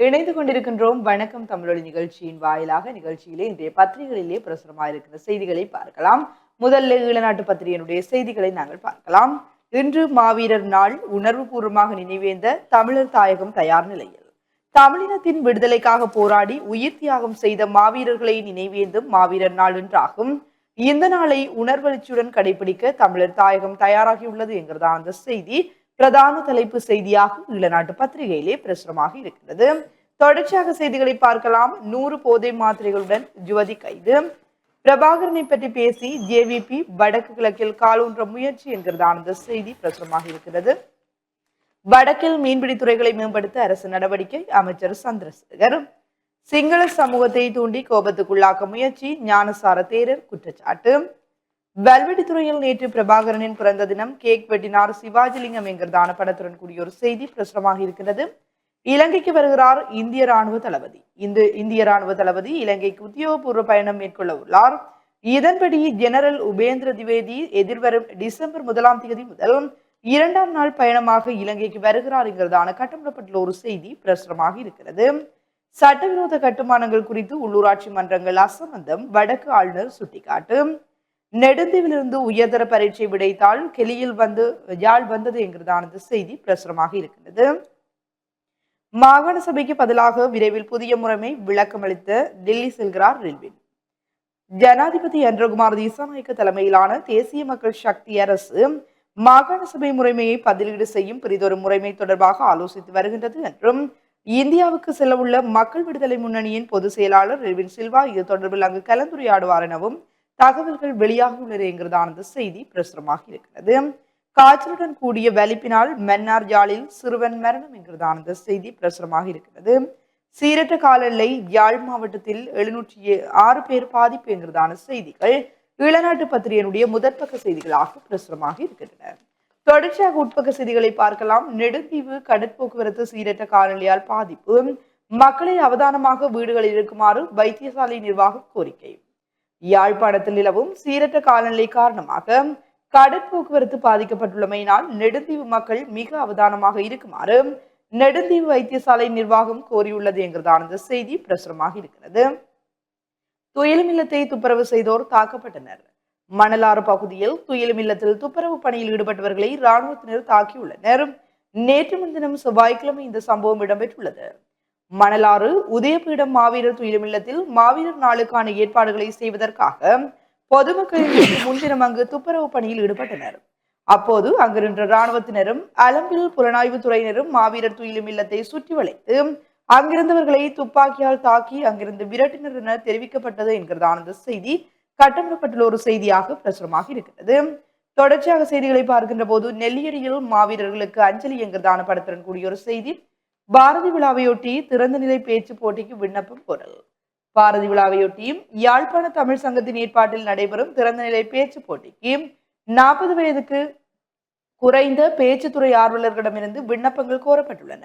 இணைந்து கொண்டிருக்கின்றோம். வணக்கம் தமிழொலி நிகழ்ச்சியின் வாயிலாக நிகழ்ச்சியிலே இன்றைய பத்திரிகைகளிலே பிரசுரமாயிருக்கிற செய்திகளை பார்க்கலாம். முதல்ல ஈழநாட்டு பத்திரிகையினுடைய செய்திகளை நாங்கள் பார்க்கலாம். இன்று மாவீரர் நாள் உணர்வுபூர்வமாக நினைவேந்த தமிழர் தாயகம் தயார் நிலையில். தமிழினத்தின் விடுதலைக்காக போராடி உயிர் தியாகம் செய்த மாவீரர்களை நினைவேந்தும் மாவீரர் நாள் என்றாகும் இந்த நாளை உணர்வெழுச்சியுடன் கடைபிடிக்க தமிழர் தாயகம் தயாராகியுள்ளது என்கிறதா அந்த செய்தி. பிரதான தலைப்பு செய்தியாக ஈழநாட்டு பத்திரிகையிலே பிரசுரமாக இருக்கிறது. தொடர்ச்சியாக செய்திகளை பார்க்கலாம். நூறு போதை மாத்திரைகளுடன் ஜுவதி கைது. பிரபாகரனை பற்றி பேசி ஜேவிபி வடக்கு கிழக்கில் காலூன்ற முயற்சி என்கிறதான அந்த செய்தி பிரசுரமாக இருக்கிறது. வடக்கில் மீன்பிடி துறைகளை மேம்படுத்த அரசு நடவடிக்கை அமைச்சர் சந்திரசேகர். சிங்கள சமூகத்தை தூண்டி கோபத்துக்குள்ளாக்க முயற்சி ஞானசார தேரர் குற்றச்சாட்டு. வல்வெட்டித்துறையில் நேற்று பிரபாகரனின் பிறந்த தினம் கேக் வெட்டினார் சிவாஜிலிங்கம் என்கிறதான படத்துடன் கூடிய ஒரு செய்தி பிரசுரமாக இருக்கிறது இலங்கைக்கு வருகிறார் இந்திய ராணுவ தளபதி. இந்த இந்திய ராணுவ தளபதி இலங்கைக்கு உத்தியோகபூர்வ பயணம் மேற்கொள்ள உள்ளார். இதன்படி ஜெனரல் உபேந்திர திவேதி எதிர்வரும் டிசம்பர் முதலாம் தேதி முதல் இரண்டாம் நாள் பயணமாக இலங்கைக்கு வருகிறார் என்கிறதான கட்டமிடப்பட்டுள்ள ஒரு செய்தி பிரசுரமாக இருக்கிறது. சட்டவிரோத கட்டுமானங்கள் குறித்து உள்ளூராட்சி மன்றங்கள் அசம்பந்தம் வடக்கு ஆளுநர் சுட்டிக்காட்டு. நெடுந்தீவிலிருந்து உயர்தர பரீட்சை விடைத்தால் கெளியில் வந்து யாழ் வந்தது என்கிறதானது செய்தி பிரசுரமாக இருக்கின்றது. மாகாண சபைக்கு பதிலாக விரைவில் புதிய முறைமை விளக்கமளித்த டெல்லி செல்கிறார் ரெல்வின். ஜனாதிபதி அன்றகுமார் திசாநாயக்க தலைமையிலான தேசிய மக்கள் சக்தி அரசு மாகாண சபை முறைமையை பதிலீடு செய்யும் பிரிதொரு முறைமை தொடர்பாக ஆலோசித்து வருகின்றது என்றும் இந்தியாவுக்கு செல்லவுள்ள மக்கள் விடுதலை முன்னணியின் பொதுச் செயலாளர் ரெல்வின் சில்வா இது தொடர்பில் அங்கு கலந்துரையாடுவார் எனவும் தகவல்கள் வெளியாகியுள்ளதுங்கிறதான அந்த செய்தி பிரசுரமாக இருக்கிறது. காய்ச்சலுடன் கூடிய வலிப்பினால் மன்னார் யாழில் சிறுவன் மரணம் என்கிறதான அந்த செய்தி பிரசுரமாக இருக்கிறது. சீரற்ற காலநிலை யாழ் மாவட்டத்தில் எழுநூற்றி ஆறு பேர் பாதிப்பு என்கிறதான செய்திகள் இளநாட்டு பத்திரிகையினுடைய முதற்பக்க செய்திகளாக பிரசுரமாக இருக்கின்றன. தொடர்ச்சியாக உட்பக்க செய்திகளை பார்க்கலாம். நெடுந்தீவு கடற்போக்குவரத்து சீரற்ற காலநிலையால் பாதிப்பு. மக்களை அவதானமாக வீடுகளில் இருக்குமாறு வைத்தியசாலை நிர்வாகம் கோரிக்கை. யாழ்ப்பாணத்தில் நிலவும் சீரற்ற காலநிலை காரணமாக கடற்போக்குவரத்து பாதிக்கப்பட்டுள்ளமையினால் நெடுந்தீவு மக்கள் மிக அவதானமாக இருக்குமாறு நெடுந்தீவு வைத்தியசாலை நிர்வாகம் கோரியுள்ளது என்கிறதான இந்த செய்தி பிரசுரமாக இருக்கிறது. துயிலுமில்லத்தை துப்புரவு செய்தோர் தாக்கப்பட்டனர். மணலாறு பகுதியில் துயிலுமில்லத்தில் துப்புரவு பணியில் ஈடுபட்டவர்களை இராணுவத்தினர் தாக்கியுள்ளனர். நேற்று முன்தினம் செவ்வாய்க்கிழமை இந்த சம்பவம் இடம்பெற்றுள்ளது. மணலாறு உதயபீடம் மாவீரர் துயிலுமில்லத்தில் மாவீரர் நாளுக்கான ஏற்பாடுகளை செய்வதற்காக பொதுமக்கள் முன்தினம் அங்கு துப்புரவு பணியில் ஈடுபட்டனர். அப்போது அங்கிருந்த ராணுவத்தினரும் இராணுவத்தினரும் அலம்பில் புலனாய்வு துறையினரும் மாவீரர் துயிலும் இல்லத்தை சுற்றி வளைத்து அங்கிருந்தவர்களை துப்பாக்கியால் தாக்கி அங்கிருந்து விரட்டினர் என தெரிவிக்கப்பட்டது என்கிறதான செய்தி கட்டமிடப்பட்டுள்ள ஒரு செய்தியாக பிரசுரமாக இருக்கிறது. தொடர்ச்சியாக செய்திகளை பார்க்கின்ற போது நெல்லியடியில் மாவீரர்களுக்கு அஞ்சலி என்கிறதான படத்துடன் கூடிய ஒரு செய்தி பாரதி விழாவையொட்டி திறந்த நிலை பேச்சு போட்டிக்கு விண்ணப்பம் கோரல். பாரதி விழாவையொட்டியும் யாழ்ப்பாண தமிழ் சங்கத்தின் ஏற்பாட்டில் நடைபெறும் திறந்த நிலை பேச்சு போட்டிக்கு நாற்பது வயதுக்கு குறைந்த பேச்சுத்துறை ஆர்வலர்களிடமிருந்து விண்ணப்பங்கள் கோரப்பட்டுள்ளன.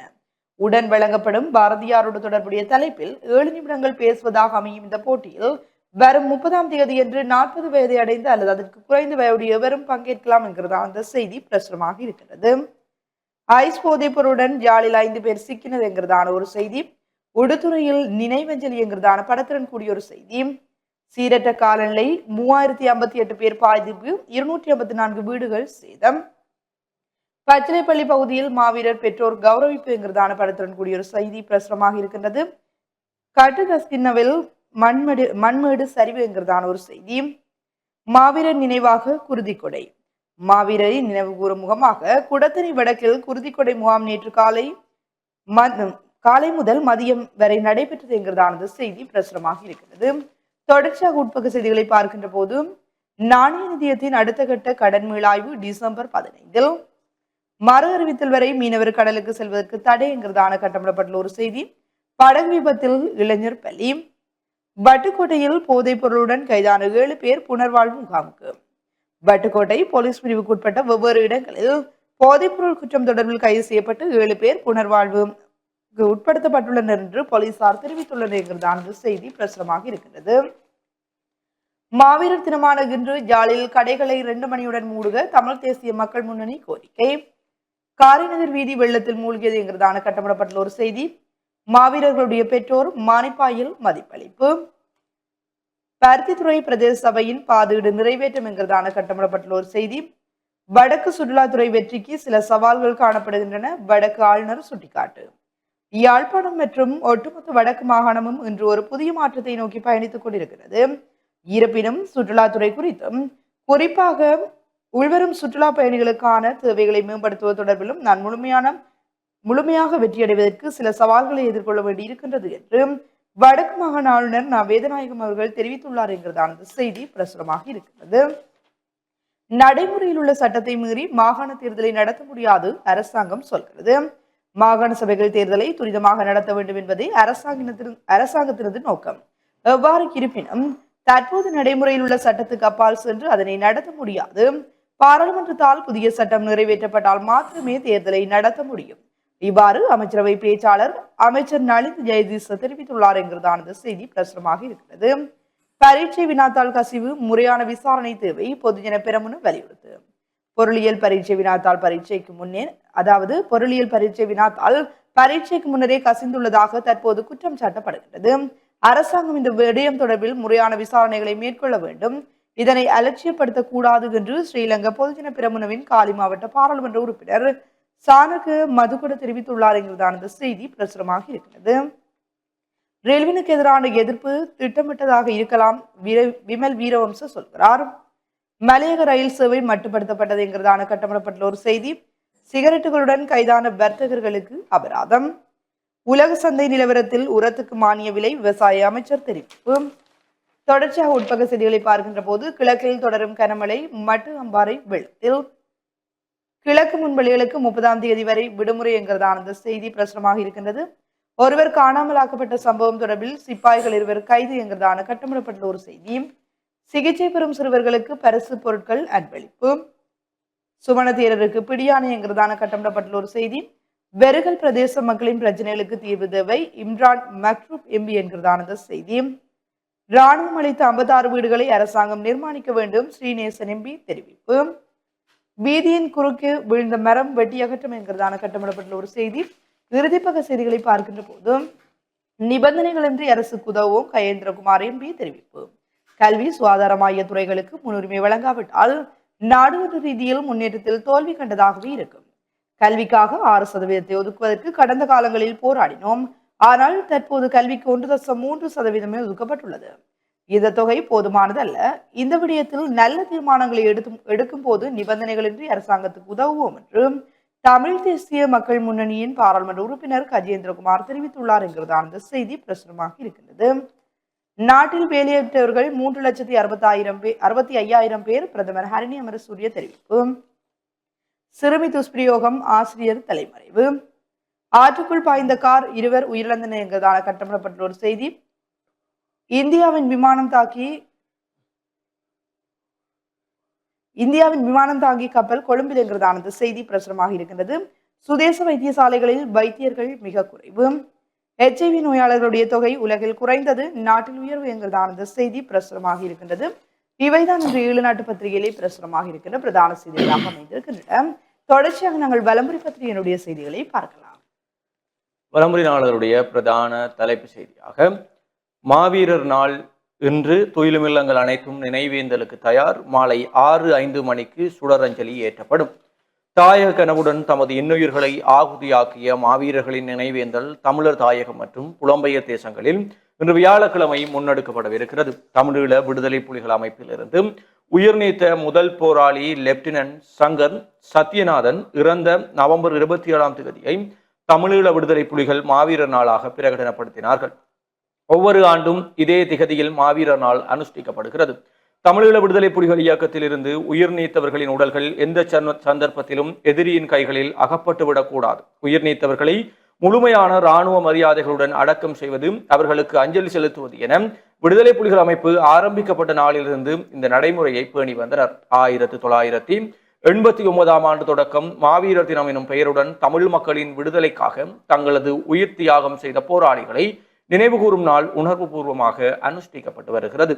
உடன் வழங்கப்படும் பாரதியாரோடு தொடர்புடைய தலைப்பில் ஏழு நிமிடங்கள் பேசுவதாக அமையும் இந்த போட்டியில் வரும் முப்பதாம் தேதி என்று நாற்பது வயதை அடைந்து அல்லது அதற்கு குறைந்த வயதுடைய எவரும் பங்கேற்கலாம் என்கிறதா அந்த செய்தி பிரசுரமாக இருக்கிறது. ஐஸ் போதைப்பொருடன் ஜாலில் ஐந்து பேர் சிக்கினர் என்கிறதான ஒரு செய்தி. உடுத்துறையில் நினைவஞ்சலி என்கிறதான படத்துடன் கூடிய ஒரு செய்தி. சீரற்ற காலநிலை மூவாயிரத்தி ஐம்பத்தி எட்டு பேர் பாதிப்பு இருநூற்றி ஐம்பத்தி நான்கு வீடுகள் சேதம். பச்சிலைப்பள்ளி பகுதியில் மாவீரர் பெற்றோர் கௌரவிப்பு என்கிறதான படத்துடன் கூடிய ஒரு செய்தி பிரசுரமாக இருக்கின்றது. கட்டுகஸ்கின்னவில் மண்மேடு மண்மேடு சரிவு என்கிறதான ஒரு செய்தி. மாவீரர் நினைவாக குருதிக்கொடை மாவீரரை நினைவுகூறும் முகமாக குடத்தனி வடக்கில் குருதிக்கொடை முகாம் நேற்று காலை காலை முதல் மதியம் வரை நடைபெற்றது என்கிறதானது செய்தி பிரசுரமாக இருக்கிறது. தொடர்ச்சியாக உட்பக்க செய்திகளை பார்க்கின்ற போது நாணய நிதியத்தின் அடுத்த கட்ட கடன் மீளாய்வு டிசம்பர் பதினைந்தில். மறு அறிவித்தல் வரை மீனவர் கடலுக்கு செல்வதற்கு தடை என்கிறதான கட்டமிடப்பட்டுள்ள ஒரு செய்தி படகு விபத்தில் இளைஞர் பலி. வட்டுக்கோட்டையில் போதைப் பொருளுடன் கைதான ஏழு பேர் புனர்வாழ்வு முகாமுக்கு. வட்டுக்கோட்டை போலீஸ் பிரிவுக்குட்பட்ட வெவ்வேறு இடங்களில் போதைப்பொருள் குற்றம் தொடர்பில் கைது செய்யப்பட்டு ஏழு பேர் புனர்வாழ்வு உட்படுத்தப்பட்டுள்ளனர் என்று போலீசார் தெரிவித்துள்ளனர் என்கிறதான செய்தி பிரசுரமாக இருக்கிறது. மாவீரர் தினமான இன்று ஜாலில் கடைகளை இரண்டு மணியுடன் மூடுக தமிழ் தேசிய மக்கள் முன்னணி கோரிக்கை. காரைநகர் வீதி வெள்ளத்தில் மூழ்கியது என்கிறதான கட்டப்படப்பட்டுள்ள ஒரு செய்தி. மாவீரர்களுடைய பெற்றோர் மானிப்பாயில் மதிப்பளிப்பு. பருத்தித்துறை பிரதேச சபையின் பாதீடு நிறைவேற்றம் என்கிறதான கட்டமிடப்பட்டுள்ள ஒரு செய்தி. வடக்கு சுற்றுலாத்துறை வெற்றிக்கு சில சவால்கள் காணப்படுகின்றன. வடக்கு ஆளுநர் சுட்டிக்காட்டு. யாழ்ப்பாணம் மற்றும் ஒட்டுமொத்த வடக்கு மாகாணமும் இன்று ஒரு புதிய மாற்றத்தை நோக்கி பயணித்துக் கொண்டிருக்கிறது. இருப்பினும் சுற்றுலாத்துறை குறித்தும் குறிப்பாக உள்வரும் சுற்றுலா பயணிகளுக்கான தேவைகளை மேம்படுத்துவது தொடர்பிலும் நான் முழுமையான முழுமையாக வெற்றியடைவதற்கு சில சவால்களை எதிர்கொள்ள வேண்டி இருக்கின்றது என்று வடக்கு மாகாண ஆளுநர் நா வேதநாயகம் அவர்கள் தெரிவித்துள்ளார் என்கிறதான செய்தி பிரசுரமாக இருக்கிறது. நடைமுறையில் உள்ள சட்டத்தை மீறி மாகாண தேர்தலை நடத்த முடியாது அரசாங்கம் சொல்கிறது. மாகாண சபைகள் தேர்தலை துரிதமாக நடத்த வேண்டும் என்பதே அரசாங்கத்தின் அரசாங்கத்தினது நோக்கம். எவ்வாறு இருப்பினும் தற்போது நடைமுறையில் உள்ள சட்டத்துக்கு அப்பால் சென்று அதனை நடத்த முடியாது. பாராளுமன்றத்தால் புதிய சட்டம் நிறைவேற்றப்பட்டால் மாத்திரமே தேர்தலை நடத்த முடியும். இவ்வாறு அமைச்சரவை பேச்சாளர் அமைச்சர் நளித் ஜெயதீஸ் தெரிவித்துள்ளார் என்கிறதான செய்தி பிரசுரமாக இருக்கிறது. பரீட்சை வினாத்தாள் கசிவு முறையான விசாரணை தேவை பொதுஜன பெரமுன வலியுறுத்து. பொருளியல் பரீட்சை வினாத்தாள் பரீட்சைக்கு முன்னே அதாவது பொருளியல் பரீட்சை வினாத்தாள் பரீட்சைக்கு முன்னரே கசிந்துள்ளதாக தற்போது குற்றம் சாட்டப்படுகிறது அரசாங்கம் இந்த விடயம் தொடர்பில் முறையான விசாரணைகளை மேற்கொள்ள வேண்டும். இதனை அலட்சியப்படுத்தக்கூடாது என்று ஸ்ரீலங்கா பொதுஜன பிரமுனவின் காலி மாவட்ட பாராளுமன்ற உறுப்பினர் சானக மதுகுட தெரிவித்துள்ளார் என்கிறதான இந்த செய்தி பிரசுரமாக இருக்கிறது. ரெல்வினுக்கு எதிரான எதிர்ப்பு திட்டமிட்டதாக இருக்கலாம் விமல் வீரவம்ச சொல்கிறார். மலையக ரயில் சேவை மட்டுப்படுத்தப்பட்டது என்கிறதான கட்டமிடப்பட்டுள்ள ஒரு செய்தி. சிகரெட்டுகளுடன் கைதான வர்த்தகர்களுக்கு அபராதம். உலக சந்தை நிலவரத்தில் உரத்துக்கு மானிய விலை விவசாய அமைச்சர் தெரிவிப்பு. தொடர்ச்சியாக உட்பக செய்திகளை பார்க்கின்ற போது கிழக்கில் தொடரும் கனமழை மட்டு அம்பாறை வெள்ளத்தில். கிழக்கு முன்பள்ளிகளுக்கு முப்பதாம் தேதி வரை விடுமுறை என்கிறதான அந்த செய்தி பிரசுரமாக இருக்கின்றது. ஒருவர் காணாமலாக்கப்பட்ட சம்பவம் தொடர்பில் சிப்பாய்கள் இருவர் கைது என்கிறதான கட்டமிடப்பட்டுள்ள ஒரு செய்தியும் சிகிச்சை பெறும் சிறுவர்களுக்கு பரிசு பொருட்கள் அன்பளிப்பு. சுமண தேரருக்கு பிடியாணை என்கிறதான கட்டமிடப்பட்டுள்ள ஒரு செய்தி வெறுகல் பிரதேச மக்களின் பிரச்சனைகளுக்கு தீர்வு தேவை இம்ரான் மக்ரூப் எம்பி என்கிறதான செய்தி ராணுவம் அளித்த ஐம்பத்தாறு வீடுகளை அரசாங்கம் நிர்மாணிக்க வேண்டும் ஸ்ரீநேசன் எம்பி தெரிவிப்பு. வீதியின் குறுக்கே விழுந்த மரம் வெட்டி அகற்றம் என்கிறதான கட்டமிடப்பட்டுள்ள ஒரு செய்தி. இறுதிப்பக்க செய்திகளை பார்க்கின்ற போது நிபந்தனைகளின்றி அரசுக்கு உதவும் கயேந்திரகுமார் எம்பி தெரிவிப்பு. கல்வி சுகாதாரம் ஆகிய துறைகளுக்கு முன்னுரிமை வழங்காவிட்டால் நாடு ரீதியில் முன்னேற்றத்தில் தோல்வி கண்டதாகவே இருக்கும். கல்விக்காக ஆறு சதவீதத்தை ஒதுக்குவதற்கு கடந்த காலங்களில் போராடினோம். ஆனால் தற்போது கல்விக்கு ஒன்று தசம் மூன்று சதவீதமே ஒதுக்கப்பட்டுள்ளது. இந்த தொகை போதுமானது அல்ல இந்த விடயத்தில் நல்ல தீர்மானங்களை எடுத்து எடுக்கும் போது நிபந்தனைகளின்றி அரசாங்கத்துக்கு உதவுவோம் என்று தமிழ் தேசிய மக்கள் முன்னணியின் பாராளுமன்ற உறுப்பினர் கஜேந்திரகுமார் தெரிவித்துள்ளார் என்கிறதான இந்த செய்தி பிரசுரமாக இருக்கின்றது. நாட்டில் வேலையற்றவர்கள் மூன்று லட்சத்தி அறுபத்தாயிரம் பேர் அறுபத்தி ஐயாயிரம் பேர் பிரதமர் ஹரிணி அமரசூரிய தெரிவிப்பு. சிறுமி துஷ்பிரயோகம் ஆசிரியர் தலைமறைவு. ஆற்றுக்குள் பாய்ந்த கார் இருவர் உயிரிழந்தனர் என்கிறதான கட்டமிடப்பட்ட ஒரு செய்தி இந்தியாவின் விமானம் தாக்கி இந்தியாவின் விமானம் தாங்கி கப்பல் கொழும்பில் என்கிறதான செய்தி பிரசுரமாக இருக்கின்றது. சுதேச வைத்தியசாலைகளில் வைத்தியர்கள் மிக குறைவு. ஹெச்ஐவி நோயாளர்களுடைய தொகை உலகில் குறைந்தது. நாட்டில் உயர்வு என்கிறதானது செய்தி பிரசுரமாக இருக்கின்றது. இவைதான் இன்று ஏழு நாட்டு பத்திரிகையிலே பிரசுரமாக இருக்கின்ற பிரதான செய்திகளாக அமைந்திருக்கின்றன. தொடர்ச்சியாக நாங்கள் வலம்புரி பத்திரிகையினுடைய செய்திகளை பார்க்கலாம். வலம்புரி நாளருடைய பிரதான தலைப்பு செய்தியாக மாவீரர் நாள் இன்று துயிலுமில்லங்கள் அனைத்தும் நினைவேந்தலுக்கு தயார். மாலை ஆறு ஐந்து மணிக்கு சுடரஞ்சலி ஏற்றப்படும். தாயக கனவுடன் தமது இன்னுயிர்களை ஆகுதியாக்கிய மாவீரர்களின் நினைவேந்தல் தமிழர் தாயகம் மற்றும் புலம்பெயர் தேசங்களில் இன்று வியாழக்கிழமை முன்னெடுக்கப்படவிருக்கிறது. தமிழீழ விடுதலை புலிகள் அமைப்பிலிருந்து உயிர்நீத்த முதல் போராளி லெப்டினன்ட் சங்கர் சத்யநாதன் இறந்த நவம்பர் இருபத்தி ஏழாம் தேதியை தமிழீழ விடுதலை புலிகள் மாவீரர் நாளாக பிரகடனப்படுத்தினார்கள். ஒவ்வொரு ஆண்டும் இதே திகதியில் மாவீரர் நாள் அனுஷ்டிக்கப்படுகிறது. தமிழீழ விடுதலை புலிகள் இயக்கத்திலிருந்து உயிர் நீத்தவர்களின் உடல்கள் எந்த சந்த- சந்தர்ப்பத்திலும் எதிரியின் கைகளில் அகப்பட்டு விடக்கூடாது. உயிர் நீத்தவர்களை முழுமையான இராணுவ மரியாதைகளுடன் அடக்கம் செய்வது அவர்களுக்கு அஞ்சலி செலுத்துவது என விடுதலை புலிகள் அமைப்பு ஆரம்பிக்கப்பட்ட நாளிலிருந்து இந்த நடைமுறையை பேணி வந்தனர். ஆயிரத்தி தொள்ளாயிரத்தி எண்பத்தி ஒன்பதாம் ஆண்டு தொடக்கம் மாவீரர் தினம் எனும் பெயருடன் தமிழ் மக்களின் விடுதலைக்காக தங்களது உயிர் தியாகம் செய்த போராளிகளை நினைவுகூரும் நாள் உணர்வுபூர்வமாக அனுஷ்டிக்கப்பட்டு வருகிறது.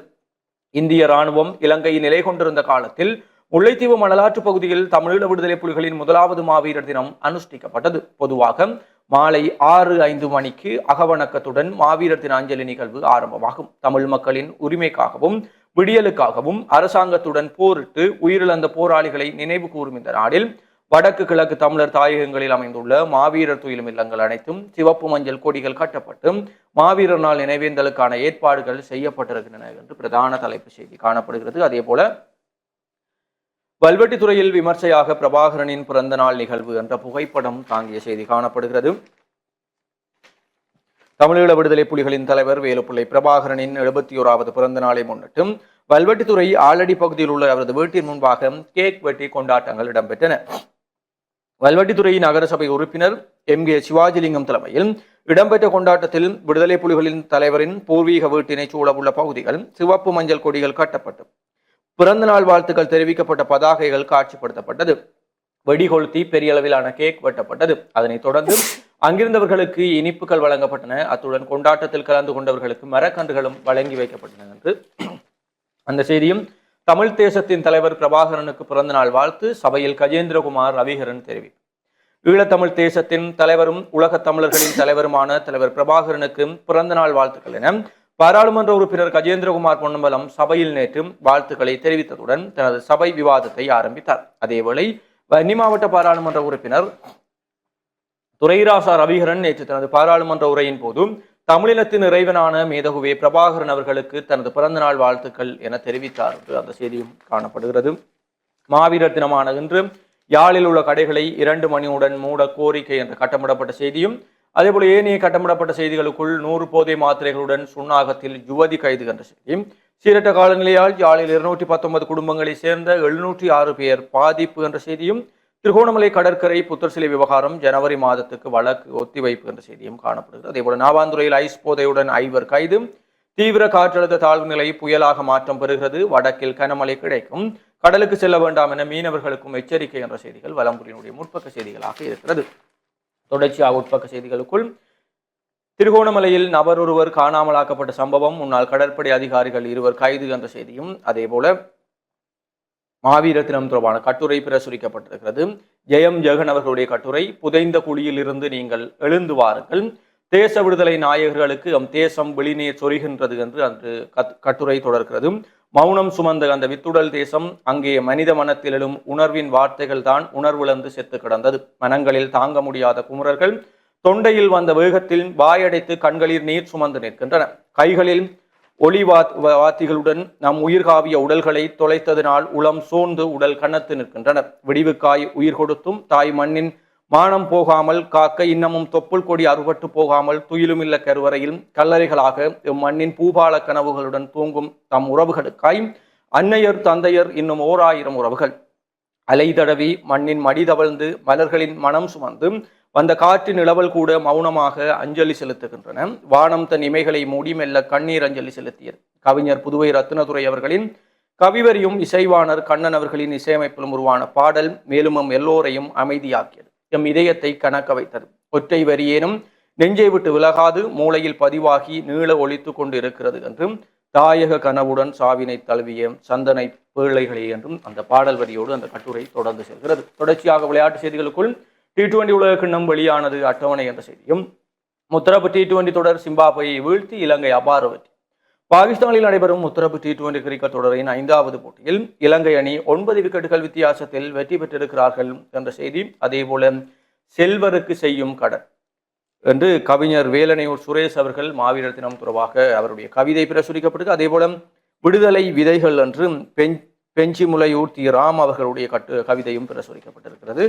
இந்திய ராணுவம் இலங்கையில் நிலை கொண்டிருந்த காலத்தில் முல்லைத்தீவு மணலாற்று பகுதியில் தமிழீழ விடுதலை புலிகளின் முதலாவது மாவீரர் தினம் அனுஷ்டிக்கப்பட்டது. பொதுவாக மாலை ஆறு ஐந்து மணிக்கு அகவணக்கத்துடன் மாவீரர் தின அஞ்சலி நிகழ்வு ஆரம்பமாகும். தமிழ் மக்களின் உரிமைக்காகவும் விடியலுக்காகவும் அரசாங்கத்துடன் போரிட்டு உயிரிழந்த போராளிகளை நினைவு கூறும் இந்த நாளில் வடக்கு கிழக்கு தமிழர் தாயகங்களில் அமைந்துள்ள மாவீரர் துயிலும் இல்லங்கள் அனைத்தும் சிவப்பு மஞ்சள் கொடிகள் கட்டப்பட்டு மாவீரர் நாள் நினைவேந்தலுக்கான ஏற்பாடுகள் செய்யப்பட்டிருக்கின்றன என்று பிரதான தலைப்பு செய்தி காணப்படுகிறது. அதே போல வல்வெட்டித்துறையில் விமர்சையாக பிரபாகரனின் பிறந்த நாள் நிகழ்வு என்ற புகைப்படம் தாங்கிய செய்தி காணப்படுகிறது. தமிழீழ விடுதலை புலிகளின் தலைவர் வேலுப்பிள்ளை பிரபாகரனின் எழுபத்தி ஓராவது பிறந்த நாளை முன்னிட்டு வல்வெட்டித்துறை ஆலடி பகுதியில் உள்ள அவரது வீட்டின் முன்பாக கேக் வெட்டி கொண்டாட்டங்கள் இடம்பெற்றன. வல்வட்டித்துறை நகரசபை உறுப்பினர் எம். கே. சிவாஜிலிங்கம் தலைமையில் இடம்பெற்ற கொண்டாட்டத்தில் விடுதலை புலிகளின் தலைவரின் பூர்வீக வீட்டினை சூழவுள்ள பகுதிகள் சிவப்பு மஞ்சள் கொடிகள் கட்டப்பட்டு பிறந்த நாள் வாழ்த்துக்கள் தெரிவிக்கப்பட்ட பதாகைகள் காட்சிப்படுத்தப்பட்டது. வெடிகொளுத்தி பெரிய அளவிலான கேக் வெட்டப்பட்டது. அதனைத் தொடர்ந்து அங்கிருந்தவர்களுக்கு இனிப்புகள் வழங்கப்பட்டன. அத்துடன் கொண்டாட்டத்தில் கலந்து கொண்டவர்களுக்கு மரக்கன்றுகளும் வழங்கி வைக்கப்பட்டன என்று அந்த செய்தியும் தமிழ் தேசத்தின் தலைவர் பிரபாகரனுக்கு பிறந்த நாள் வாழ்த்து. சபையில் கஜேந்திரகுமார் ரவிகரன் தெரிவித்தார் ஈழத்தமிழ் தேசத்தின் தலைவரும் உலகத் தமிழர்களின் தலைவருமான தலைவர் பிரபாகரனுக்கு பிறந்த நாள் வாழ்த்துக்கள் என பாராளுமன்ற உறுப்பினர் கஜேந்திரகுமார் பொன்னம்பலம் சபையில் நேற்று வாழ்த்துக்களை தெரிவித்ததுடன் தனது சபை விவாதத்தை ஆரம்பித்தார். அதேவேளை வன்னி மாவட்ட பாராளுமன்ற உறுப்பினர் துரைராசா ரவிகரன் நேற்று தனது பாராளுமன்ற உரையின் போது தமிழினத்தின் இறைவனான மேதகுவே பிரபாகரன் அவர்களுக்கு தனது பிறந்தநாள் வாழ்த்துக்கள் என தெரிவித்தார் என்று அந்த செய்தியும் காணப்படுகிறது. மாவீரர் தினமான இன்று யாழில் உள்ள கடைகளை இரண்டு மணியுடன் மூட கோரிக்கை என்ற கட்டமிடப்பட்ட செய்தியும் அதேபோல் ஏனைய கட்டமிடப்பட்ட செய்திகளுக்குள் நூறு போதை மாத்திரைகளுடன் சுண்ணாகத்தில் யுவதி கைது என்ற செய்தியும் சீரட்ட காலநிலையால் யாழில் இருநூற்றி பத்தொன்பது குடும்பங்களைச் சேர்ந்த எழுநூற்றி ஆறு பேர் பாதிப்பு என்ற செய்தியும் திருகோணமலை கடற்கரை புத்தர் சிலை விவகாரம் ஜனவரி மாதத்துக்கு வழக்கு ஒத்திவைப்பு என்ற செய்தியும் காணப்படுகிறது. அதேபோல நாவாந்துறையில் ஐஸ் போதையுடன் ஐவர் கைது. தீவிர காற்றழுத்த தாழ்வு நிலை புயலாக மாற்றம் பெறுகிறது. வடக்கில் கனமழை கிடைக்கும். கடலுக்கு செல்ல வேண்டாம் என மீனவர்களுக்கும் எச்சரிக்கை என்ற செய்திகள் வலம்புரியினுடைய முற்பக்க செய்திகளாக இருக்கிறது. தொடர்ச்சியாக உட்பக்க செய்திகளுக்குள் திருகோணமலையில் நபர் ஒருவர் காணாமலாக்கப்பட்ட சம்பவம். முன்னாள் கடற்படை அதிகாரிகள் இருவர் கைது என்ற செய்தியும் அதேபோல மாவீர தினம் தொடர்பான கட்டுரை பிரசுரிக்கப்பட்டிருக்கிறது. ஜெயம் ஜெகன் அவர்களுடைய கட்டுரை புதைந்த குழியில் இருந்து நீங்கள் எழுந்து வாருங்கள். தேச விடுதலை நாயகர்களுக்கு அம் தேசம் வெளிநீர் சொரிகின்றது என்று அன்று கத்- கட்டுரை தொடர்கிறது. மௌனம் சுமந்த அந்த வித்துடல் தேசம் அங்கே மனித மனத்தில் எழும் உணர்வின் வார்த்தைகள் தான் உணர்விழந்து செத்து கிடந்தது. மனங்களில் தாங்க முடியாத குமுறர்கள் தொண்டையில் வந்த வேகத்தில் வாயடைத்து கண்களில் நீர் சுமந்து நிற்கின்றன. கைகளில் ஒளி வாத் வாத்திகளுடன் நம் உயிர்காவிய உடல்களை தொலைத்ததினால் உளம் சோர்ந்து உடல் கனத்து நிற்கின்றனர் விடிவுக்காய் உயிர் கொடுத்தும் தாய் மண்ணின் மானம் போகாமல் காக்க இன்னமும் தொப்புள் கொடி அறுபட்டு போகாமல் துயிலுமில்ல கருவறையில் கல்லறைகளாக இம்மண்ணின் பூபால கனவுகளுடன் தூங்கும் தம் உறவுகளுக்காய் அன்னையர் தந்தையர் இன்னும் ஓர் ஆயிரம் உறவுகள். அலை தடவி மண்ணின் மடி தவழ்ந்து மலர்களின் மனம் சுமந்து வந்த காற்றின் நிலவல் கூட மௌனமாக அஞ்சலி செலுத்துகின்றன. வானம் தன் இமைகளை மூடி மெல்ல கண்ணீர் அஞ்சலி செலுத்தியது. கவிஞர் புதுவை ரத்னதுரை அவர்களின் கவிவரியும் இசைவாணர் கண்ணன் அவர்களின் இசையமைப்பிலும் உருவான பாடல் மேலும் எல்லோரையும் அமைதியாக்கியது. எம் இதயத்தை கணக்க வைத்தது. ஒற்றை வரியேனும் நெஞ்சை விட்டு விலகாது மூளையில் பதிவாகி நீள ஒழித்து கொண்டு இருக்கிறது என்றும் தாயக கனவுடன் சாவினை தழுவிய சந்தனை பேழைகளே என்றும் அந்த பாடல் வரியோடு அந்த கட்டுரை தொடர்ந்து செல்கிறது. தொடர்ச்சியாக விளையாட்டு செய்திகளுக்குள் டி டுவெண்டி உலக கிண்ணம் வெளியானது அட்டவணை என்ற செய்தியும் முத்தரப்பு டி டுவெண்டி தொடர் சிம்பாபையை வீழ்த்தி இலங்கை அபார வெற்றி பாகிஸ்தானில் நடைபெறும் முத்தரப்பு டி டுவெண்டி கிரிக்கெட் தொடரின் ஐந்தாவது போட்டியில் இலங்கை அணி ஒன்பது விக்கெட்டுகள் வித்தியாசத்தில் வெற்றி பெற்றிருக்கிறார்கள் என்ற செய்தி அதேபோல செல்வருக்கு செய்யும் கடன் என்று கவிஞர் வேலனையூர் சுரேஷ் அவர்கள் மாவீரர் தினம் தொடர்பாக அவருடைய கவிதை பிரசுரிக்கப்பட்டது அதேபோல விடுதலை விதைகள் என்று பெஞ் பெஞ்சிமுலையூர் தி ராம் அவர்களுடைய கட்டு கவிதையும் பிரசுரிக்கப்பட்டிருக்கிறது.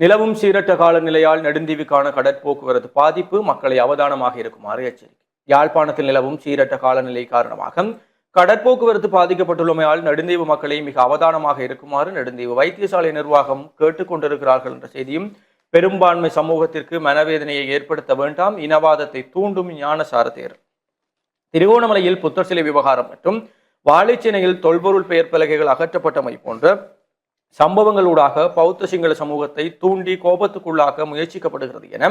நிலவும் சீரற்ற காலநிலையால் நெடுந்தீவுக்கான கடற்போக்குவரத்து பாதிப்பு மக்களை அவதானமாக இருக்குமாறு எச்சரிக்கை. யாழ்ப்பாணத்தில் நிலவும் சீரற்ற காலநிலை காரணமாக கடற்போக்குவரத்து பாதிக்கப்பட்டுள்ளமையால் நெடுந்தீவு மக்களை மிக அவதானமாக இருக்குமாறு நெடுந்தீவு வைத்தியசாலை நிர்வாகம் கேட்டுக்கொண்டிருக்கிறார்கள் என்ற செய்தியும் பெரும்பான்மை சமூகத்திற்கு மனவேதனையை ஏற்படுத்த வேண்டாம் இனவாதத்தை தூண்டும் ஞானசார தேர் திருகோணமலையில் புத்தர் சிலை விவகாரம் மற்றும் வாழைச்சேனையில் தொல்பொருள் பெயர் பலகைகள் அகற்றப்பட்டமை போன்ற சம்பவங்களூடாக பௌத்த சிங்கள சமூகத்தை தூண்டி கோபத்துக்குள்ளாக்க முயற்சிக்கப்படுகிறது என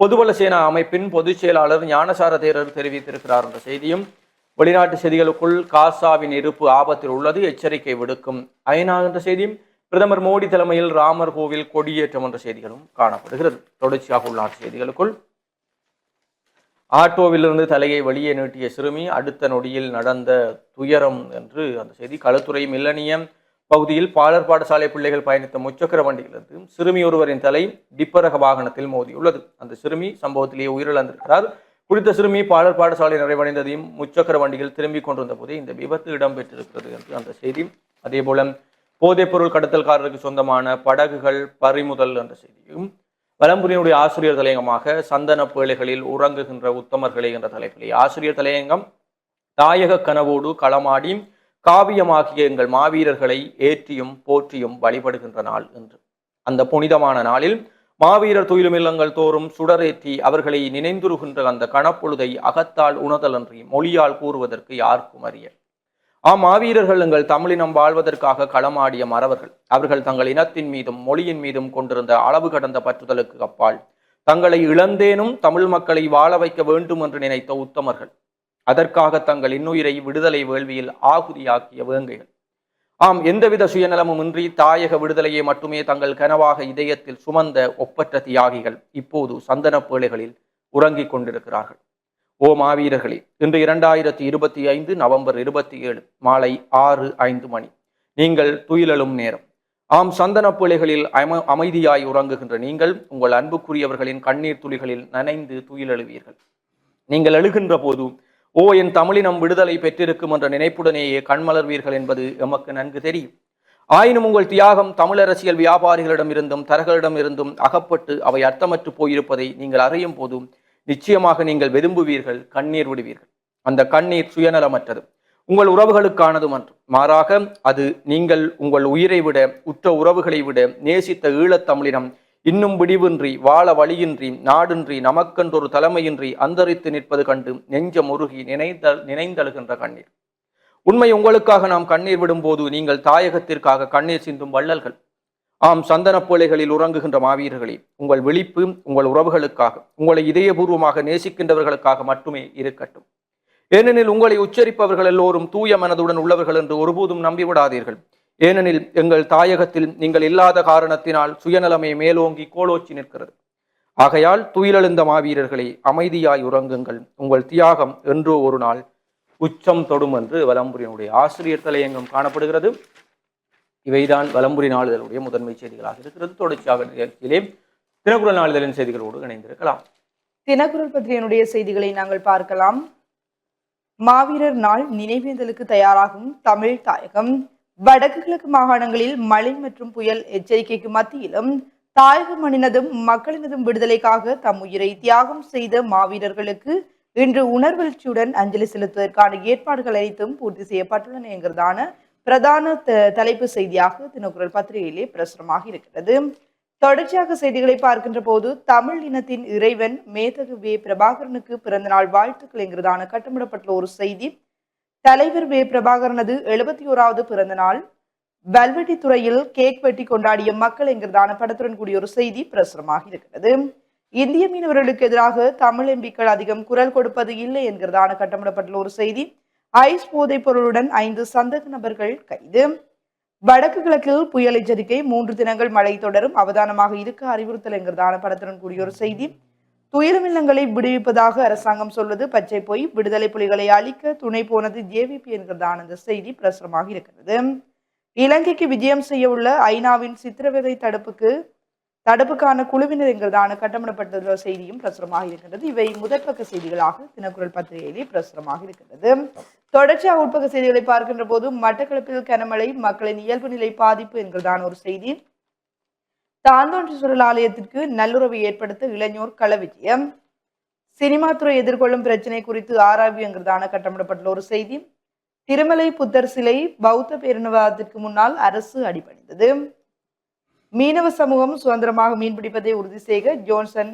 பொதுபல சேனா அமைப்பின் பொதுச் செயலாளர் ஞானசார தேரர் தெரிவித்திருக்கிறார் என்ற செய்தியும் வெளிநாட்டு செய்திகளுக்குள் காசாவின் இருப்பு ஆபத்தில் உள்ளது எச்சரிக்கை விடுக்கும் ஐநா என்ற செய்தியும் பிரதமர் மோடி தலைமையில் ராமர் கோவில் கொடியேற்றம் என்ற செய்திகளும் காணப்படுகிறது. தொடர்ச்சியாக உள்நாட்டு செய்திகளுக்குள் ஆட்டோவிலிருந்து தலையை வெளியே நீட்டிய சிறுமி அடுத்த நொடியில் நடந்த துயரம் என்று அந்த செய்தி களத்துறை மில்லனியம் பகுதியில் பாலர் பாடசாலை பிள்ளைகள் பயணித்த முச்சக்கர வண்டியிலிருந்து சிறுமி ஒருவரின் தலை டிப்பரக வாகனத்தில் மோதியுள்ளது. அந்த சிறுமி சம்பவத்திலேயே உயிரிழந்திருக்கிறார். குறித்த சிறுமி பாலர் பாடசாலை நிறைவடைந்ததையும் முச்சக்கர வண்டியில் திரும்பிக் கொண்டிருந்த போதே இந்த விபத்து இடம்பெற்றிருக்கிறது என்று அந்த செய்தி. அதே போல போதைப்பொருள் கடத்தல்காரருக்கு சொந்தமான படகுகள் பறிமுதல் என்ற செய்தியும் வலம்புரியினுடைய ஆசிரியர் தலையங்கமாக சந்தன பேழைகளில் உறங்குகின்ற உத்தமர்களே என்ற தலைப்பிலே ஆசிரியர் தலையங்கம் தாயக கனவோடு களமாடி காவியமாகிய எங்கள் மாவீரர்களை ஏற்றியும் போற்றியும் வழிபடுகின்ற நாள் என்று அந்த புனிதமான நாளில் மாவீரர் துயிலும் இல்லங்கள் தோறும் சுடரேற்றி அவர்களை நினைந்துருகின்ற அந்த கணப்பொழுதை அகத்தால் உணதலன்றி மொழியால் கூறுவதற்கு யாருக்கும் அறிய ஆம் மாவீரர்கள் எங்கள் தமிழினம் வாழ்வதற்காக களமாடிய மறவர்கள். அவர்கள் தங்கள் இனத்தின் மீதும் மொழியின் மீதும் கொண்டிருந்த அளவு கடந்த பற்றுதலுக்கு அப்பால். தங்களை இழந்தேனும் தமிழ் மக்களை வாழ வைக்க வேண்டும் என்று நினைத்த உத்தமர்கள். அதற்காக தங்கள் இன்னுயிரை விடுதலை வேள்வியில் ஆகுதியாக்கிய வேங்கைகள். ஆம் எந்தவித சுயநலமும் இன்றி தாயக விடுதலையை மட்டுமே தங்கள் கனவாக இதயத்தில் சுமந்த ஒப்பற்ற தியாகிகள் இப்போது சந்தன பேழைகளில் உறங்கிக் கொண்டிருக்கிறார்கள். ஓ மாவீரர்களே இன்று இரண்டாயிரத்தி இருபத்தி ஐந்து நவம்பர் இருபத்தி ஏழு மாலை ஆறு ஐந்து மணி. நீங்கள் துயிலெழும் நேரம். ஆம் சந்தன பிள்ளைகளில் அம அமைதியாய் உறங்குகின்ற நீங்கள் உங்கள் அன்புக்குரியவர்களின் கண்ணீர் துளிகளில் நனைந்து துயிலெழுவீர்கள். நீங்கள் எழுகின்ற போது ஓ என் தமிழினம் விடுதலை பெற்றிருக்கும் என்ற நினைப்புடனேயே கண்மலர்வீர்கள் என்பது எமக்கு நன்கு தெரியும். ஆயினும் உங்கள் தியாகம் தமிழரசியல் வியாபாரிகளிடமிருந்தும் தரகளிடமிருந்தும் அகப்பட்டு அவை அர்த்தமற்று போயிருப்பதை நீங்கள் அறியும் போதும் நிச்சயமாக நீங்கள் விரும்புவீர்கள் கண்ணீர் விடுவீர்கள். அந்த கண்ணீர் சுயநலமற்றது. உங்கள் உறவுகளுக்கானதும் அன்று. மாறாக அது நீங்கள் உங்கள் உயிரை விட உற்ற உறவுகளை விட நேசித்த ஈழத் தமிழினம் இன்னும் விடிவின்றி வாழ வழியின்றி நாடின்றி நமக்கென்றொரு தலைமையின்றி அந்தரித்து நிற்பது கண்டு நெஞ்சம் உருகி நினைந்த நினைந்தழுகின்ற கண்ணீர். உண்மை உங்களுக்காக நாம் கண்ணீர் விடும்போது நீங்கள் தாயகத்திற்காக கண்ணீர் சிந்தும் வள்ளல்கள். ஆம் சந்தன உறங்குகின்ற மாவீரர்களே உங்கள் விழிப்பு உங்கள் உறவுகளுக்காக உங்களை இதயபூர்வமாக நேசிக்கின்றவர்களுக்காக மட்டுமே இருக்கட்டும். ஏனெனில் உங்களை உச்சரிப்பவர்கள் எல்லோரும் தூய மனதுடன் உள்ளவர்கள் என்று ஒருபோதும் நம்பிவிடாதீர்கள். ஏனெனில் எங்கள் தாயகத்தில் நீங்கள் இல்லாத காரணத்தினால் சுயநலமை மேலோங்கி கோலோச்சி நிற்கிறது. ஆகையால் துயிலெழுந்த மாவீரர்களே அமைதியாய் உறங்குங்கள். உங்கள் தியாகம் என்றோ ஒரு நாள் உச்சம் தொடும் என்று வலம்புரியனுடைய ஆசிரியர் தலையங்கம் காணப்படுகிறது. இவைதான் வலம்புரி நாளிதழுடைய முதன்மை செய்திகளாக இருக்கிறது. தொடர்ச்சியாக நிகழ்ச்சியிலே தினக்குரல் நாளிதழின் செய்திகளோடு இணைந்திருக்கலாம். தினக்குரல் பத்திரியனுடைய செய்திகளை நாங்கள் பார்க்கலாம். மாவீரர் நாள் நினைவேந்தலுக்கு தயாராகும் தமிழ் தாயகம். வடக்கு கிழக்கு மாகாணங்களில் மழை மற்றும் புயல் எச்சரிக்கைக்கு மத்தியிலும் தாயக மண்ணினதும் மக்களினதும் விடுதலைக்காக தம் உயிரை தியாகம் செய்த மாவீரர்களுக்கு இன்று உணர்வெழுச்சியுடன் அஞ்சலி செலுத்துவதற்கான ஏற்பாடுகள் அனைத்தும் பூர்த்தி செய்யப்பட்டுள்ளன என்கிறதான பிரதான த- தலைப்பு செய்தியாக தினக்குரல் பத்திரிகையிலே பிரசுரமாக இருக்கிறது. தொடர்ச்சியாக செய்திகளை பார்க்கின்ற போது தமிழ் இனத்தின் இறைவன் மேதகு வே பிரபாகரனுக்கு பிறந்த நாள் வாழ்த்துக்கள் என்கிறதான கட்டமிடப்பட்டுள்ள ஒரு செய்தி தலைவர் வே பிரபாகரனது எழுபத்தி ஓராவது பிறந்த நாள் வல்வெட்டி துறையில் கேக் வெட்டி கொண்டாடிய மக்கள் என்கிறதான படத்துடன் கூடிய ஒரு செய்தி பிரசுரமாக இருக்கிறது. இந்திய மீனவர்களுக்கு எதிராக தமிழ் எம்பிக்கள் அதிகம் குரல் கொடுப்பது இல்லை என்கிறதான கட்டமிடப்பட்டுள்ள ஒரு செய்தி ஐஸ் போதைப் பொருளுடன் ஐந்து சந்தக நபர்கள் கைது. வடக்கு கிழக்கில் புயல் எச்சரிக்கை மூன்று தினங்கள் மழை தொடரும் அவதானமாக இருக்க அறிவுறுத்தல் என்கிறதான படத்துடன் கூடிய ஒரு செய்தி துயரமில்லங்களை விடுவிப்பதாக அரசாங்கம் சொல்வது. பச்சை பொய் விடுதலை புலிகளை அழிக்க துணை போனது ஜேவிபி என்கிறதான அந்த செய்தி பிரசுரமாக இருக்கிறது. இலங்கைக்கு விஜயம் செய்ய உள்ள ஐநாவின் சித்திரவதை தடுப்புக்கு தடுப்புக்கான குழுவினர் என்கிறதான கட்டமிடப்பட்டுள்ள செய்தியும் பிரசுரமாக இருக்கின்றது இவை முதற்பக்க செய்திகளாக தினக்குரல் பத்திரிகையிலே பிரசுரமாக இருக்கின்றது தொடர்ச்சியாக உட்பக்க செய்திகளை பார்க்கின்ற போது மட்டக்களப்பில் கனமழை மக்களின் இயல்பு நிலை பாதிப்பு என்கிறதான ஒரு செய்தி. தாந்தோன்றீஸ்வரர் ஆலயத்திற்கு நல்லுறவை ஏற்படுத்த இளைஞர் கள விஜயம். சினிமா துறை எதிர்கொள்ளும் பிரச்சனை குறித்து ஆராய்வுங்கிறதான கட்டமிடப்பட்டுள்ள ஒரு செய்தி. திருமலை புத்தர் சிலை பௌத்த பேரினவாதத்திற்கு முன்னால் அரசு அடிபணிந்தது. மீனவ சமூகம் சுதந்திரமாக மீன்பிடிப்பதை உறுதி செய்க ஜோன்சன்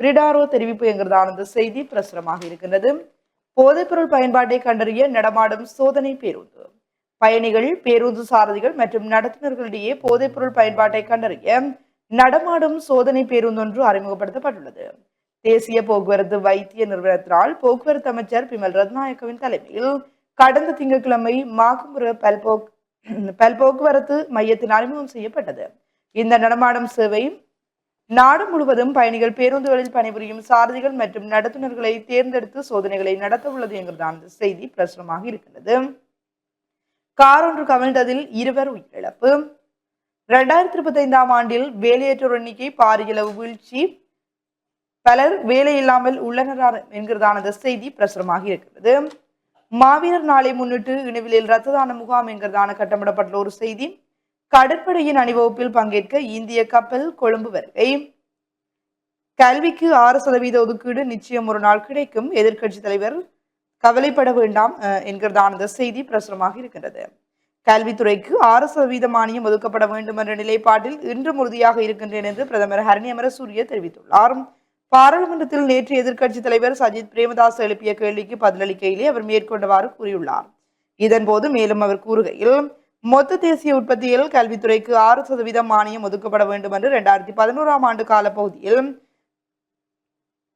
பிரிடாரோ தெரிவிப்பு என்கிறதான இந்த செய்தி பிரசுரமாக இருக்கின்றது. போதைப்பொருள் பயன்பாட்டை கண்டறிய நடமாடும் சோதனை பேருந்து. பயணிகள் பேருந்து சாரதிகள் மற்றும் நடத்துனர்களிடையே போதைப்பொருள் பயன்பாட்டை கண்டறிய நடமாடும் சோதனை பேருந்தொன்று அறிமுகப்படுத்தப்பட்டுள்ளது. தேசிய போக்குவரத்து வைத்திய நிறுவனத்தினால் போக்குவரத்து அமைச்சர் பிமல் ரத்நாயக்கவின் தலைமையில் கடந்த திங்கட்கிழமை மாகும்புர பல்போக் பல் போக்குவரத்து மையத்தில் அறிமுகம் செய்யப்பட்டது. இந்த நடமாடும் சேவை நாடு முழுவதும் பயணிகள் பேருந்துகளில் பணிபுரியும் சாரதிகள் மற்றும் நடத்துனர்களை தேர்ந்தெடுத்து சோதனைகளை நடத்த உள்ளது என்கிறதான செய்தி பிரசுரமாக இருக்கின்றது. கார் ஒன்று கவிழ்ந்ததில் இருவர் உயிரிழப்பு. ரெண்டாயிரத்தி இருபத்தைந்தாம் ஆண்டில் வேலையற்றோர் எண்ணிக்கை பாரியளவு வீழ்ச்சி. பலர் வேலை இல்லாமல் உள்ளனர் என்கிறதான செய்தி பிரசுரமாக இருக்கிறது. மாவீரர் நாளை முன்னிட்டு இணைவிலில் ரத்த தான முகாம் என்கிறதான கட்டமிடப்பட்டுள்ள ஒரு செய்தி. கடற்படையின் அணிவகுப்பில் பங்கேற்க இந்திய கப்பல் கொழும்பு வருகை. கல்விக்கு ஆறு சதவீத ஒதுக்கீடு நிச்சயம் ஒரு நாள் கிடைக்கும். எதிர்க்கட்சி தலைவர் கவலைப்பட வேண்டாம் என்கிறதான செய்தி பிரசுரமாக இருக்கின்றது. கல்வித்துறைக்கு ஆறு சதவீத மானியம் ஒதுக்கப்பட வேண்டும் என்ற நிலைப்பாட்டில் இன்றும் உறுதியாக இருக்கின்றேன் என்று பிரதமர் ஹரணி அமரசூரிய தெரிவித்துள்ளார். பாராளுமன்றத்தில் நேற்று எதிர்க்கட்சி தலைவர் சஜித் பிரேமதாஸ் எழுப்பிய கேள்விக்கு பதிலளிக்கையிலே அவர் மேற்கொண்டவாறு கூறியுள்ளார். இதன்போது மேலும் அவர் கூறுகையில் மொத்த தேசிய உற்பத்தியில் கல்வித்துறைக்கு ஆறு சதவீதம் மானியம் ஒதுக்கப்பட வேண்டும் என்று இரண்டாயிரத்தி பதினோராம் ஆண்டு காலப்பகுதியில்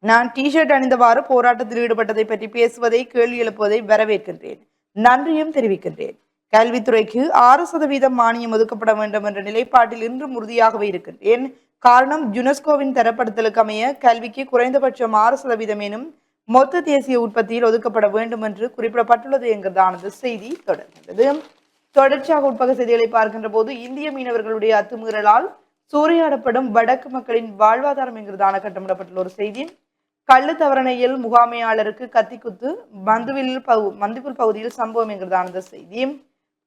நான் டிஷர்ட் அணிந்தவாறு போராட்டத்தில் ஈடுபட்டதை பற்றி பேசுவதை கேள்வி எழுப்புவதை வரவேற்கின்றேன். நன்றியும் தெரிவிக்கின்றேன். கல்வித்துறைக்கு ஆறு சதவீதம் மானியம் ஒதுக்கப்பட வேண்டும் என்ற நிலைப்பாட்டில் இன்றும் உறுதியாகவே இருக்கின்றேன். காரணம் யுனெஸ்கோவின் தரப்படுத்தலுக்கு அமைய கல்விக்கு குறைந்தபட்சம் ஆறு சதவீதம் எனும் மொத்த தேசிய உற்பத்தியில் ஒதுக்கப்பட வேண்டும் என்று குறிப்பிடப்பட்டுள்ளது என்கிறதானது செய்தி தொடர்கிறது. தொடர்ச்சியாக உட்பக செய்திகளை பார்க்கின்ற போது இந்திய மீனவர்களுடைய அத்துமீறலால் சூறையாடப்படும் வடக்கு மக்களின் வாழ்வாதாரம் என்கிறதான கட்டமிடப்பட்டுள்ள ஒரு செய்தி. கள்ளு தவறணையில் முகாமையாளருக்கு கத்திக்குத்து மந்துவில் பகு மந்துவில் பகுதியில் சம்பவம் என்கிறதான செய்தி.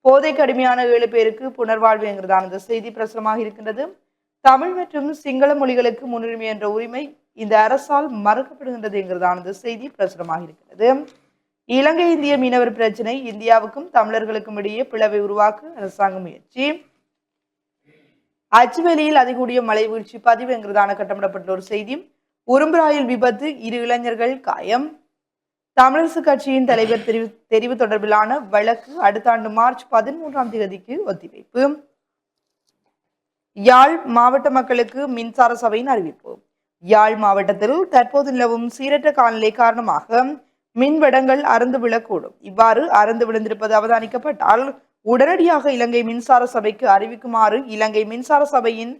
போதை கடுமையான ஏழு பேருக்கு புனர்வாழ்வுங்கிறதான இந்த செய்தி பிரசுரமாக இருக்கின்றது. தமிழ் மற்றும் சிங்கள மொழிகளுக்கு முன்னுரிமை என்ற உரிமை இந்த அரசால் மறுக்கப்படுகின்றதுங்கிறதான செய்தி பிரசுரமாக இருக்கிறது இலங்கை இந்திய மீனவர் பிரச்சினை இந்தியாவுக்கும் தமிழர்களுக்கும் இடையே பிளவை உருவாக்க அரசாங்க முயற்சி. அச்சுவேலியில் அதிகூடிய மழை வீழ்ச்சி பதிவுங்கிறதான கட்டமிடப்பட்ட ஒரு செய்தி உரும்புராயில் விபத்து இரு இளைஞர்கள் காயம். தமிழரசு கட்சியின் தலைவர் தெரிவு தெரிவு தொடர்பிலான வழக்கு அடுத்த ஆண்டு மார்ச் பதிமூன்றாம் தேதிக்கு ஒத்திவைப்பு. யாழ் மாவட்ட மக்களுக்கு மின்சார சபையின் அறிவிப்பு. யாழ் மாவட்டத்தில் தற்போது நிலவும் சீரற்ற காலநிலை காரணமாக மின்வடங்கள் அறந்து விழக்கூடும். இவ்வாறு அறந்து விழுந்திருப்பது அவதானிக்கப்பட்டால் உடனடியாக இலங்கை மின்சார சபைக்கு அறிவிக்குமாறு இலங்கை மின்சார சபையின்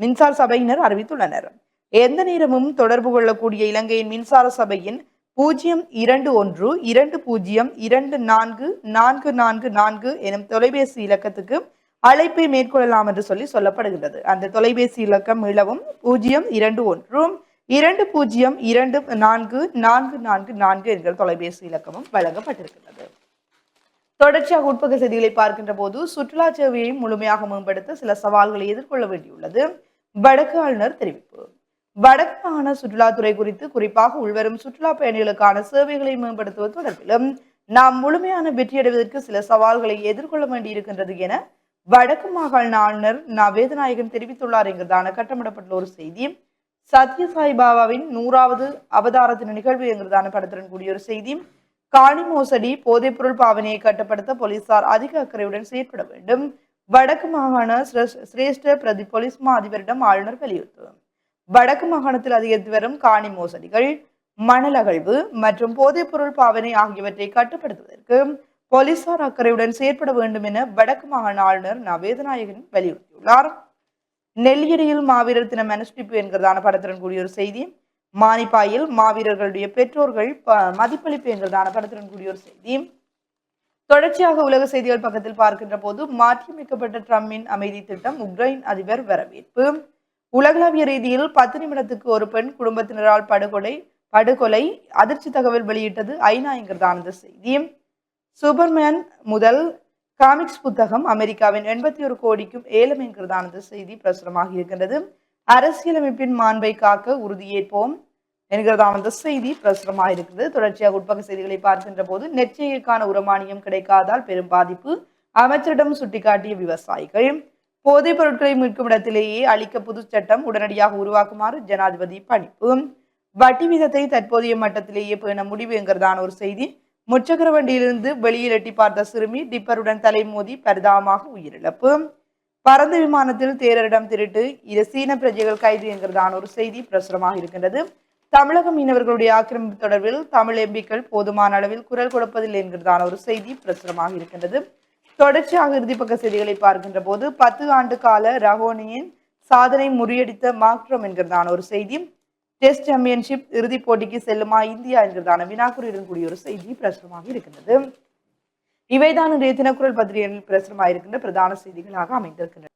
மின்சார சபையினர் அறிவித்துள்ளனர். எந்த நேரமும் தொடர்பு கொள்ளக்கூடிய இலங்கையின் மின்சார சபையின் பூஜ்ஜியம் இரண்டு ஒன்று இரண்டு பூஜ்ஜியம் இரண்டு நான்கு நான்கு நான்கு நான்கு எனும் தொலைபேசி இலக்கத்துக்கு அழைப்பை மேற்கொள்ளலாம் என்று சொல்லி சொல்லப்படுகின்றது. அந்த தொலைபேசி இலக்கம் மிளவும் பூஜ்ஜியம் இரண்டு ஒன்று இரண்டு பூஜ்ஜியம் இரண்டு நான்கு நான்கு நான்கு நான்கு என்கிற தொலைபேசி இலக்கமும் வழங்கப்பட்டிருக்கிறது தொடர்ச்சியாக உட்பக செய்திகளை பார்க்கின்ற போது சுற்றுலா சேவையை முழுமையாக மேம்படுத்த சில சவால்களை எதிர்கொள்ள வேண்டியுள்ளது. வடக்கு ஆளுநர் தெரிவிப்பு. வடக்கு மாகாண சுற்றுலாத்துறை குறித்து குறிப்பாக உள்வரும் சுற்றுலா பயணிகளுக்கான சேவைகளை மேம்படுத்துவது தொடர்பிலும் நாம் முழுமையான வெற்றியடைவதற்கு சில சவால்களை எதிர்கொள்ள வேண்டியிருக்கின்றது என வடக்கு மாகாண ஆளுநர் ந வேதநாயகன் தெரிவித்துள்ளார் என்கிறதான கட்டமிடப்பட்டுள்ள ஒரு செய்தி. சத்யசாய் பாபாவின் நூறாவது அவதாரத்தின் நிகழ்வு என்கிறதான படத்துடன் கூடிய ஒரு செய்தி. காணி மோசடி போதைப்பொருள் பாவனையை கட்டுப்படுத்த போலீசார் அதிக அக்கறையுடன் செயற்பட வேண்டும். வடக்கு மாகாண சிரேஷ்ட பிரதி போலீஸ் மா அதிபரிடம் ஆளுநர் வலியுறுத்து. வடக்கு மாகாணத்தில் அதிகரித்து வரும் காணி மோசடிகள் மணல் அகழ்வு மற்றும் போதைப்பொருள் பாவனை ஆகியவற்றை கட்டுப்படுத்துவதற்கு போலீசார் அக்கறையுடன் செயற்பட வேண்டும் என வடக்கு மாகாண ஆளுநர் ந வேதநாயகன் வலியுறுத்தியுள்ளார். நெல்லியடியில் மாவீரர் தினம் அனுஷ்டிப்பு என்கிறதான படத்துடன் கூடிய ஒரு செய்தி. மானிப்பாயில் மாவீரர்களுடைய பெற்றோர்கள் ப- மதிப்பளிப்பு என்கிறதான படத்துடன் கூடிய ஒரு செய்தி. தொடர்ச்சியாக உலக செய்திகள் பக்கத்தில் பார்க்கின்ற போது மாற்றியமைக்கப்பட்ட ட்ரம்பின் அமைதி திட்டம் உக்ரைன் அதிபர் வரவேற்பு. உலகளாவிய ரீதியில் பத்து நிமிடத்துக்கு ஒரு பெண் குடும்பத்தினரால் படுகொலை படுகொலை அதிர்ச்சி தகவல் வெளியிட்டது ஐநா என்கிறதான செய்தியும். செய்தி சூப்பர்மேன் முதல் காமிக்ஸ் புத்தகம் அமெரிக்காவின் எண்பத்தி ஒரு கோடிக்கும் ஏலம் என்கிறதான செய்தி பிரசுரமாக இருக்கின்றது. அரசியலமைப்பின் மாண்பை காக்க உறுதியேற்போம் என்கிறதான அந்த செய்தி பிரசுரமாக இருக்கிறது தொடர்ச்சியாக உட்பக செய்திகளை பார்க்கின்ற போது நெற்செய்கைக்கான உரமானியம் கிடைக்காதால் பெரும் பாதிப்பு. அமைச்சரிடம் சுட்டிக்காட்டிய விவசாயிகள். போதைப் பொருட்களை மீட்கும் இடத்திலேயே அளிக்க புது சட்டம் உடனடியாக உருவாக்குமாறு ஜனாதிபதி பணிப்பு. வட்டி வீதத்தை தற்போதைய மட்டத்திலேயே பேண முடிவு என்கிறதான ஒரு செய்தி. முச்சக்கர வண்டியிலிருந்து வெளியில் எட்டி பார்த்த சிறுமி டிப்பருடன் தலை மோதி பரிதாபமாக உயிரிழப்பு. பறந்த விமானத்தில் தேரரிடம் திருட்டு இரு சீன பிரஜைகள் கைது என்கிறதான ஒரு செய்தி பிரசுரமாக இருக்கின்றது. தமிழக மீனவர்களுடைய ஆக்கிரமிப்பு தொடர்பில் தமிழ் எம்பிக்கள் போதுமான அளவில் குரல் கொடுப்பதில்லை என்கிறதான ஒரு செய்தி பிரசுரமாக இருக்கின்றது. தொடர்ச்சியாக இறுதிப்பக்க செய்திகளை பார்க்கின்ற போது பத்து ஆண்டு கால ரஹோனியின் சாதனை முறியடித்த மாக்ரம் என்கிறதான ஒரு செய்தி. டெஸ்ட் சாம்பியன்ஷிப் இறுதிப் போட்டிக்கு செல்லுமா இந்தியா என்கிறதான வினாக்குறியுடன் கூடிய ஒரு செய்தி பிரசுரமாக இருக்கின்றது. இவைதான் இன்றைய தினக்குரல் பத்திரிகையில் பிரசுரமாக இருக்கின்ற பிரதான செய்திகளாக அமைந்திருக்கின்றன.